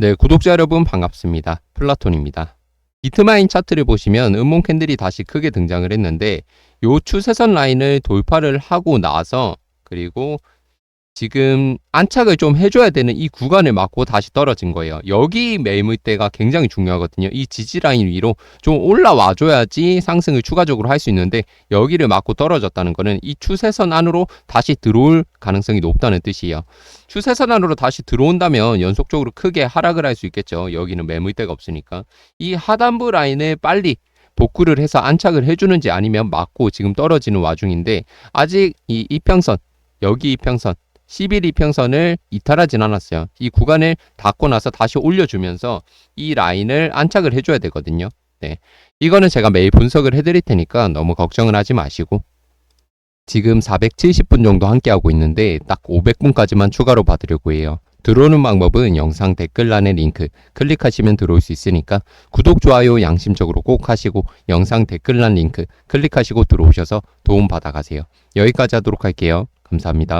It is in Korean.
네, 구독자 여러분 반갑습니다. 플라톤입니다. 비트마인 차트를 보시면 음봉 캔들이 다시 크게 등장을 했는데 요 추세선 라인을 돌파를 하고 나서 그리고 지금 안착을 좀 해줘야 되는 이 구간을 맞고 다시 떨어진 거예요. 여기 매물대가 굉장히 중요하거든요. 이 지지 라인 위로 좀 올라와 줘야지 상승을 추가적으로 할 수 있는데 여기를 맞고 떨어졌다는 거는 이 추세선 안으로 다시 들어올 가능성이 높다는 뜻이에요. 추세선 안으로 다시 들어온다면 연속적으로 크게 하락을 할 수 있겠죠. 여기는 매물대가 없으니까. 이 하단부 라인을 빨리 복구를 해서 안착을 해주는지 아니면 맞고 지금 떨어지는 와중인데 아직 이 이평선 여기 이평선 11 이평선을 이탈하진 않았어요. 이 구간을 닫고 나서 다시 올려주면서 이 라인을 안착을 해줘야 되거든요. 네. 이거는 제가 매일 분석을 해드릴 테니까 너무 걱정을 하지 마시고 지금 470분 정도 함께하고 있는데 딱 500분까지만 추가로 받으려고 해요. 들어오는 방법은 영상 댓글란의 링크 클릭하시면 들어올 수 있으니까 구독, 좋아요 양심적으로 꼭 하시고 영상 댓글란 링크 클릭하시고 들어오셔서 도움 받아가세요. 여기까지 하도록 할게요. 감사합니다.